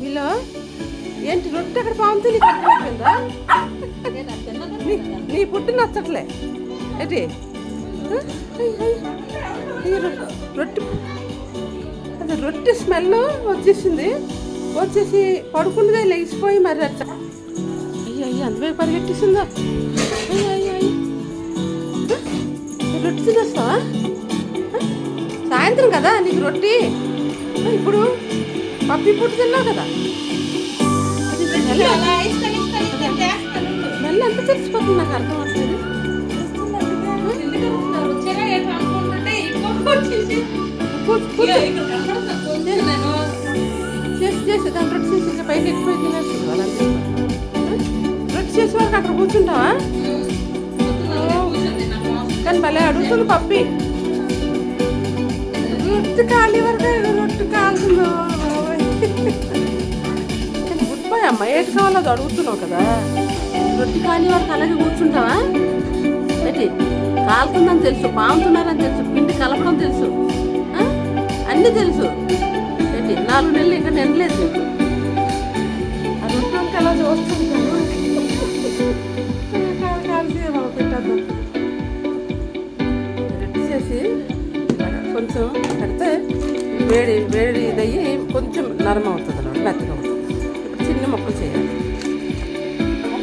వీళ్ళు ఏంటి రొట్టె అక్కడ పాముతో నీకు అర్థమైపోయిందా నీ నీ పుట్టి నచ్చట్లే. ఏంటి? రొట్టె అది రొట్టె స్మెల్ వచ్చేసింది. వచ్చేసి పడుకుంటే లెగిసిపోయి మరి అట్ట అయ్యో అయ్యో అందువే పరిగెట్టేసిందా? అయ్యో అయ్యో. రొట్టె తినేస్తావా? సాయంత్రం కదా నీకు రొట్టి? పప్పి పుట్టు తిన్నావు కదా? స్మెల్ ఎంత తెలిసిపోతుంది నాకు అర్థం అవుతుంది చేసి చేసి దాని రొట్టె చేసి ఇంకా పైకి ఎక్కిపోయి తినేస్తుంది వాళ్ళంతా రొట్టె చేసే వరకు అక్కడ కూర్చుంటావా? కానీ భలే అడుగుతుంది పప్పి. కాలి వరకు అమ్మ ఏటి కావాలో అది అడుగుతున్నావు కదా. రొట్టె కాలి వరకు అలాగే కూర్చుంటావా? ఏంటి? కాలుతుందని తెలుసు పాముతున్నారని తెలుసు పిండి కలపడం తెలుసు? అన్నీ తెలుసు. ఏంటి? నాలుగు నెలలు ఇంకా నిండలేదు నీకు ఆ రొట్టె వంక అలా చూస్తుంటాను చేసి కొంచెం పెడితే వేడి వేడి ఇదయ్యి కొంచెం నరం అవుతుంది అన్నమాట మెత్తగా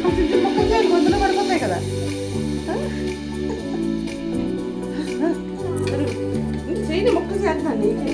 మొక్కలు చిన్న చిన్న పడిపోతాయి కదా ఆ? మొక్కలు చేస్తాను నీకే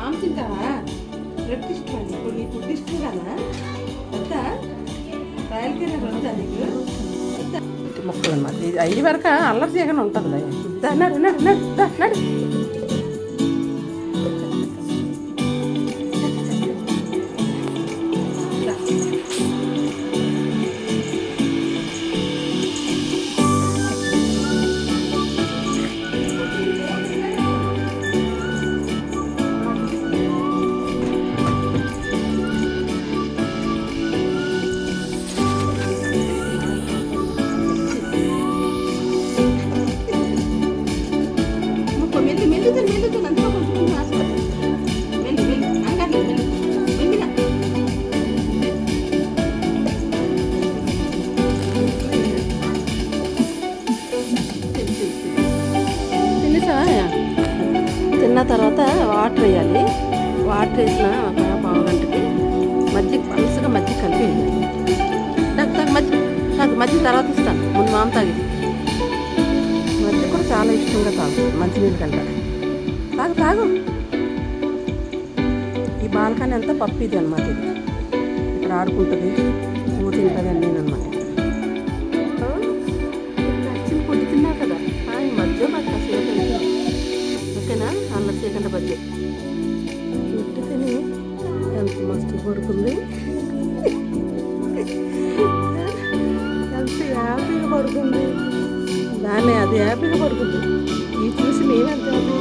ఆమె తింటావా? రెడ్ ఇష్టం అండి ఇప్పుడు నీ ఫుడ్ ఇష్టం కదా వద్దా? రాయలకైనా వద్దా నీకు? మొక్కలు అన్నమాట ఇది అయ్యి వరకు అల్లరి చేయగానే ఉంటుంది నడు నడు నడు నడు. వాటర్ వేయాలి. వాటర్ వేసిన పావు గంటకి మజ్జిగ పలుసుగా మజ్జిగ కలిపి వేయాలి. నాకు నాకు మజ్జిగ నాకు మజ్జిగ తర్వాత ఇస్తాను. ముందు మామ తాగి మజ్జిగ కూడా చాలా ఇష్టంగా తాగు మంచినీళ్ళు కంటే తాగు తాగు. ఈ బాల్కనీ అంతా పప్పు ఇది అనమాట ఇది. ఇక్కడ ఆడుకుంటుంది పువ్వు తింటుంది అన్నీ అనమాట ఓకేనా అల్ల రొట్టె తిని ఎంత మస్తు పడుకుంది. ఎంత హ్యాపీగా పడుకుంది. దాన్ని అది హ్యాపీగా పడుకుంది. ఇది చూసి మేమెంత హ్యాపీ